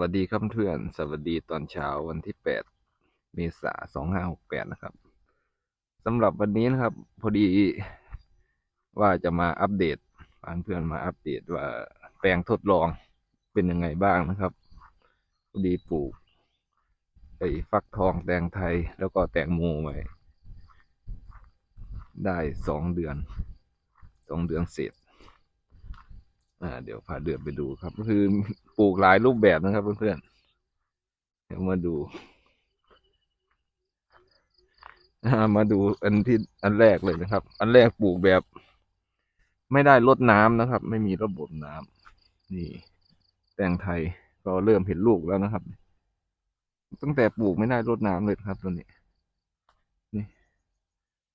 วัสดีครับเพื่อน สวัสดีตอนเช้าวันที่แปดเมษาสองห้าหกแปดนะครับสำหรับวันนี้นะครับ พอดีว่าจะมาอัปเดตเพื่อนมาอัปเดตว่าแปลงทดลองเป็นยังไงบ้างนะครับ พอดีปลูกไอ้ฟักทองแตงไทยแล้วก็แตงโมไว้ได้สองเดือนสองเดือนเสร็จอ่าเดี๋ยวพาเดินไปดูครับ ก็คือ ปลูกหลายรูปแบบนะครับเพื่อนๆ เดี๋ยวมาดู มาดูอันที่อันแรกเลยนะครับ อันแรกปลูกแบบ ไม่ได้ลดน้ำนะครับ ไม่มีระบบน้ำนี่ แตงไทยก็เริ่มเห็นลูกแล้วนะครับ ตั้งแต่ปลูกไม่ได้รดน้ำเลยครับตัวนี้นี่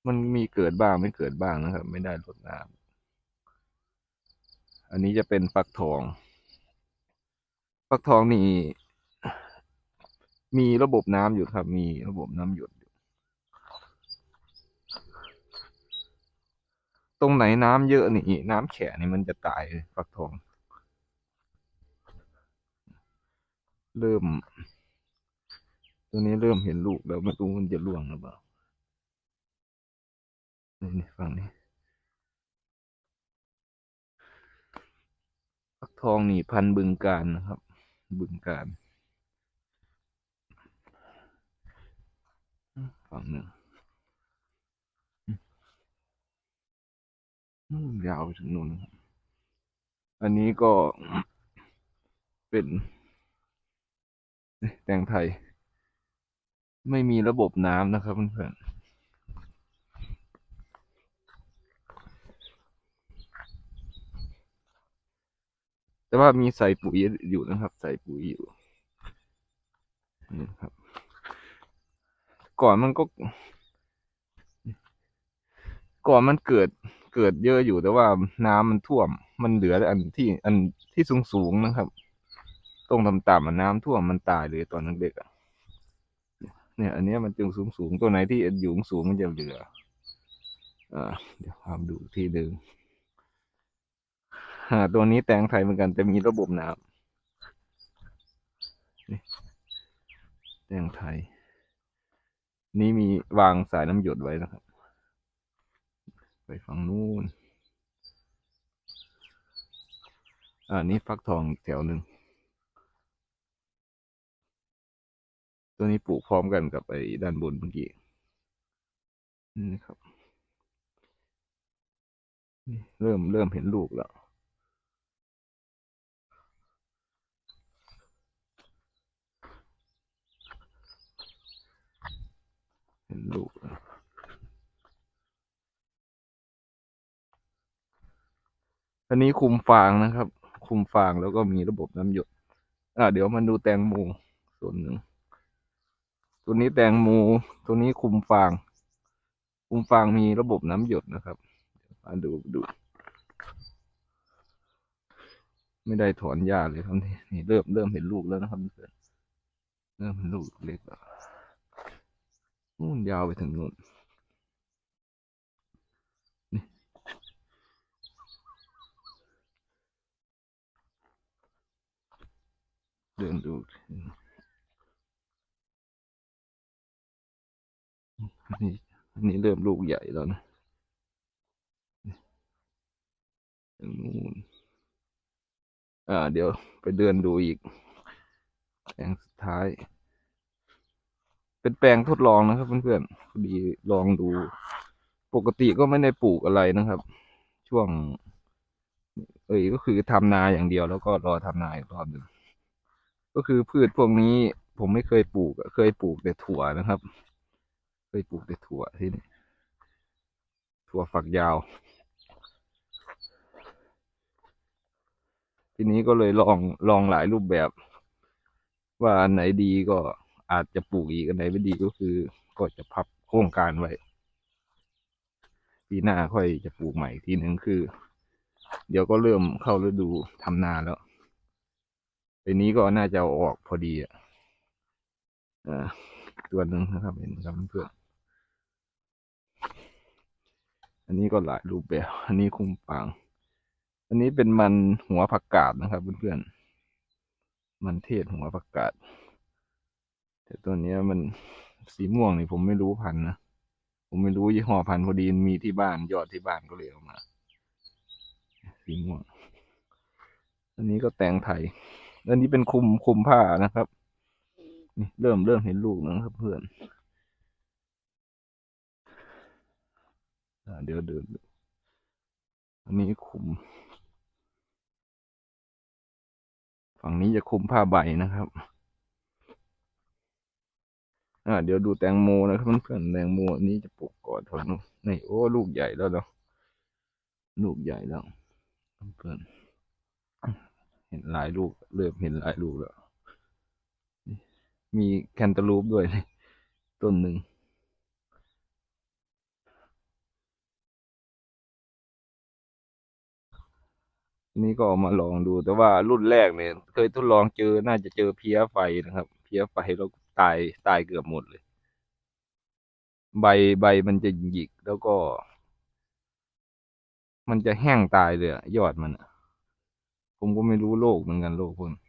มันมีเกิดบ้างไม่เกิดบ้างนะครับ ไม่ได้รดน้ำอันนี้จะเป็นฟักทอง ฟักทองนี่มีระบบน้ำอยู่ครับ มีระบบน้ำหยดอยู่ ตรงไหนน้ำเยอะนี่น้ำแข็งนี่มันจะตายฟักทอง เริ่ม ตัวนี้เริ่มเห็นลูกแล้วไม่รู้มันจะร่วงหรือเปล่านี่ฝั่งนี้ฟักทองนี่พันบึงการนะครับ บึงการฝั่งหนึ่งยาวไปถึงนู่นครับอันนี้ก็เป็นแตงไทย ไม่มีระบบน้ำนะครับเพื่อนๆ แต่ว่ามีใส่ปุ๋ยอยู่นะครับ ใส่ปุ๋ยอยู่นี่ครับ ก่อนมันก็ ก่อนมันเกิดเกิดเยอะอยู่แต่ว่าน้ำมันท่วม มันเหลืออันที่อันที่สูงสูงนะครับ ตรงต่ำๆอะน้ำท่วมมันตายเลยตอนเด็กอะเนี่ย อันเนี้ยมันจึงสูงสูงตัวไหนที่อยู่สูงมันจะเหลืออ่าเดี๋ยวพามดูอีกทีหนึ่ง อ่าตัวนี้แตงไทยเหมือนกันจะมีระบบน้ำนี่แตงไทย นี่มีวางสายน้ำหยดไว้นะครับ ไปฝั่งนู้นอ่านี่ฟักทองแถวหนึ่ง ตัวนี้ปลูกพร้อมกันกับไอ้ด้านบนเมื่อกี้นี่นะครับนี่เริ่มเริ่มเห็นลูกแล้ว เห็นลูอันนี้คุมฟางนะครับ คุมฟางแล้วก็มีระบบน้ำหยด อ่าเดี๋ยวมาดูแตงโมส่วนหนึ่ง ตัวนี้แตงโมตัวนี้คุมฟาง คุมฟางมีระบบน้ำหยดนะครับมาดูดู ไม่ได้ถอนหญ้าเลยครับนี่นี่เริ่มเริ่มเห็นลูกแล้วนะครับเพื่อนเริ่มเห็นลูกเล็กแล้ว นู่นยาวไปถึงนู่นนี่เดินดูนนี้อันนี้เริ่มลูกใหญ่แล้วนะถึงนู่นอ่า เดี๋ยวไปเดินดูอีกแปลงสุดท้าย เป็นแปลงทดลองนะครับ เพื่อนๆพอดีลองดู ปกติก็ไม่ได้ปลูกอะไรนะครับ ช่วง เอ้ยก็คือทำนาอย่างเดียว แล้วก็รอทำนาอีกรอบหนึ่งก็คือพืชพวกนี้ผมไม่เคยปลูกเคยปลูกแต่ถั่วนะครับ เคยปลูกแต่ถั่วที่นี่ถั่วฝักยาว ทีนี้ก็เลยลองลองหลายรูปแบบ ว่าอันไหนดีก็ อาจจะปลูกอีกอันไหนไม่ดีก็คือ ก็จะพับโครงการไว้ปีหน้าค่อยจะปลูกใหม่ทีหนึ่งคือ เดี๋ยวก็เริ่มเข้าฤดูทำนาแล้วปีนี้ก็น่าจะออกพอดีอะอ่าตัวหนึ่งนะครับเห็นครับเพื่อนอันนี้ก็หลายรูปแบบ อันนี้คุ้มปัง อันนี้เป็นมันหัวผักกาดนะครับเพื่อนๆ มันเทศหัวประกาศ แต่ตัวนี้มันสีม่วงนี่ผมไม่รู้พันนะผมไม่รู้ยี่ห้อพันพอดีมีที่บ้านยอดที่บ้านก็เลยเอามา สีม่วง อันนี้ก็แตงไทยอันนี้เป็นคุมคุมผ้านะครับนี่เริ่มเริ่มเห็นลูกแล้วนะครับเพื่อนอเดี๋ยวเดินอันนี้คุม ฝั่งนี้จะคุมผ้าใบนะครับ อ่า เดี๋ยวดูแตงโมนะครับเพื่อนแตงโมอันนี้จะปลูกก่อนฝั่งนู้นนี่โอ้ลูกใหญ่แล้วเนาะลูกใหญ่แล้วเพื่อนเห็นหลายลูกเริ่มเห็นหลายลูกแล้ว มีแคนตาลูปด้วยต้นหนึ่งนี่ก็มาลองดูแต่ว่ารุ่นแรกเนี่ย เคยทดลองเจอน่าจะเจอเพี้ยไฟนะครับ เพี้ยไฟแล้ว ตายตายเกือบหมดเลย ใบใบมันจะหยิกแล้วก็ มันจะแห้งตายเลยอยอดมันผมก็ไม่รู้โรคเหมือนกันโรคพวกนี้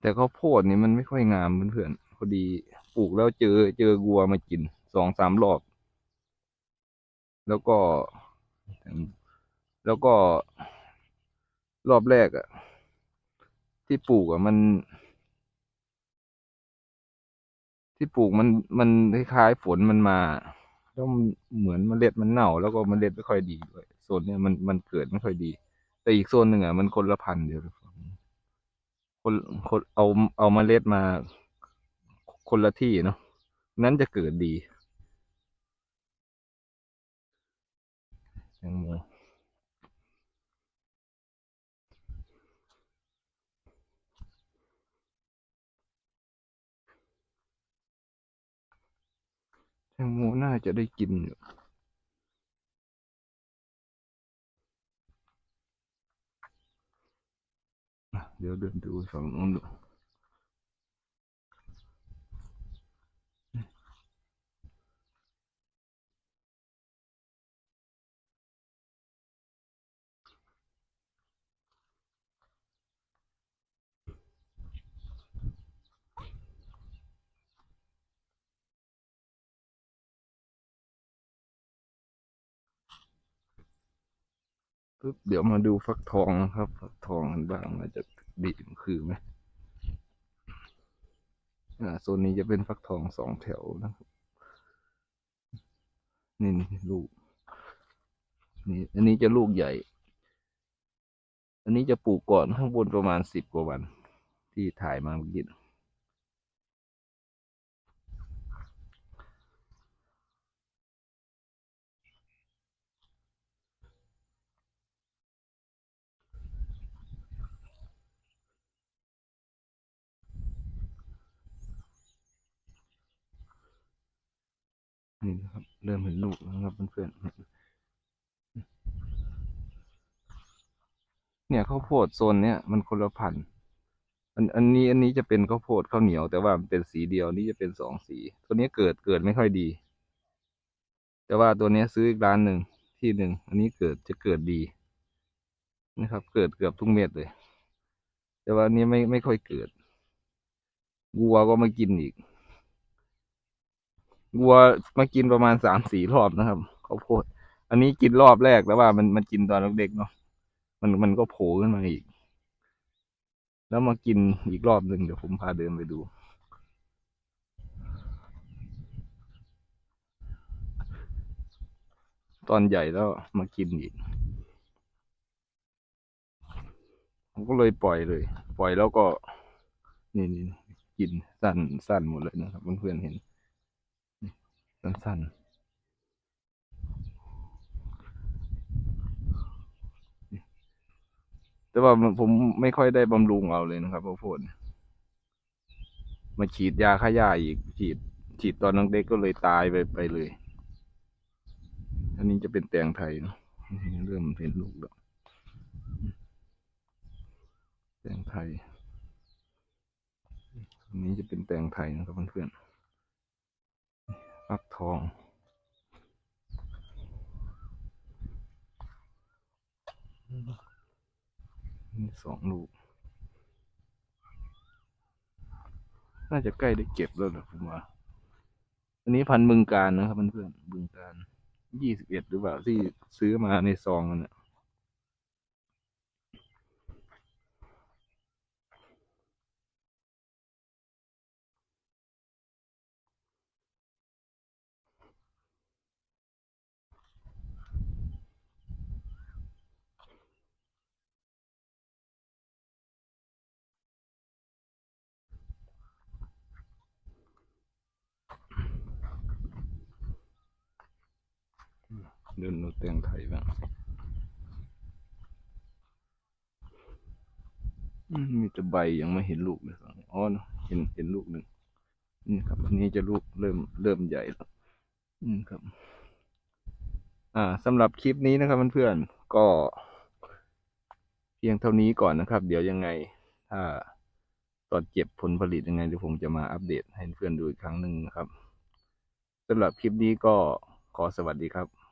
แต่ข้าวโพดนี่มันไม่ค่อยงามเพื่อนๆพอดี ปลูกแล้วเจอเจอวัวมากินสองสามรอบ แล้วก็ แล้วก็รอบแรกอะที่ปลูกอะมัน ที่ปลูกมันมันคล้ายๆฝนมันมาแล้วเหมือนเมล็ดมันเน่า แล้วก็เมล็ดไม่ค่อยดีด้วยโซนเนี้ยมันมันเกิดไม่ค่อยดี แต่อีกโซนหนึ่งอะมันคนละพันเดียวคนคนเอาเอาเมล็ดมา คนละที่เนาะนั้นจะเกิดดีแตงโมแตงโมน่าจะได้กินอยู่เดี๋ยวเดินดูฝั่งนู้นดู ปึ๊บเดี๋ยวมาดูฟักทองนะครับ ฟักทองกันบ้างว่าจะดีคือไหมอ่าโซนนี้จะเป็นฟักทองสองแถวนะครับนี่นี่ลูกนี่อันนี้จะลูกใหญ่ อันนี้จะปลูกก่อนข้างบนประมาณสิบกว่าวัน ที่ถ่ายมาเมื่อกี้ นี่นะครับ เริ่มเห็นลูกแล้วนะครับเพื่อนๆเนี่ยข้าวโพดโซนเนี้ยมันคนละพันธ์อันอันนี้อันนี้จะเป็นข้าวโพดข้าวเหนียว แต่ว่ามันเป็นสีเดียวนี่จะเป็นสองสี ตัวนี้เกิดเกิดไม่ค่อยดี แต่ว่าตัวนี้ซื้ออีกร้านหนึ่งที่หนึ่งอันนี้เกิดจะเกิดดีนะครับ เกิดเกือบทุกเม็ดเลย แต่ว่านนี้ไม่ไม่ค่อยเกิดวัวก็มากินอีก วัวมากินประมาณสามสี่รอบนะครับข้าวโพด อันนี้กินรอบแรกแล้วว่ามันมันกินตอนเด็กๆเนาะมันมันก็โผล่ขึ้นมาอีก แล้วมากินอีกรอบหนึ่งเดี๋ยวผมพาเดินไปดู ตอนใหญ่แล้วมากินอีกผมก็เลยปล่อยเลย ปล่อยแล้วก็ นี่นี่กินสั้นสั้นหมดเลยนะครับเพื่อนๆเห็น สั้นสั้นแต่ว่าผมไม่ค่อยได้บำรุงเอาเลยนะครับข้าวโพดมาฉีดยาฆ่าหญ้าอีกฉีด ฉีดตอนน้องเด็กก็เลยตายไปไปเลย อันนี้จะเป็นแตงไทยเนาะเริ่มเห็นลูกแล้วแตงไทยอันนี้จะเป็นแตงไทยนะครับเพื่อนๆ ฟักทอง นี่สองลูก น่าจะใกล้ได้เก็บแล้วแหละผมว่า อันนี้พันบึงการนะครับเพื่อนๆบึงการยี่สิบเอ็ดหรือเปล่าที่ซื้อมาในซองกันเนี่ยเดินดูแตงไทยบ้างมีแต่ใบยังไม่เห็นลูกเลยอ๋อเนอะเห็นเห็นลูกหนึ่งนี่ครับอันนี้จะลูกเริ่มเริ่มใหญ่แล้วอืมครับ อ่าสำหรับคลิปนี้นะครับเพื่อนๆก็เพียงเท่านี้ก่อนนะครับ เดี๋ยวยังไง ถ้าตอนเก็บผลผลิตยังไงเดี๋ยวผมจะมาอัปเดตให้เพื่อนดูอีกครั้งหนึ่งนะครับสำหรับคลิปนี้ก็ขอสวัสดีครับ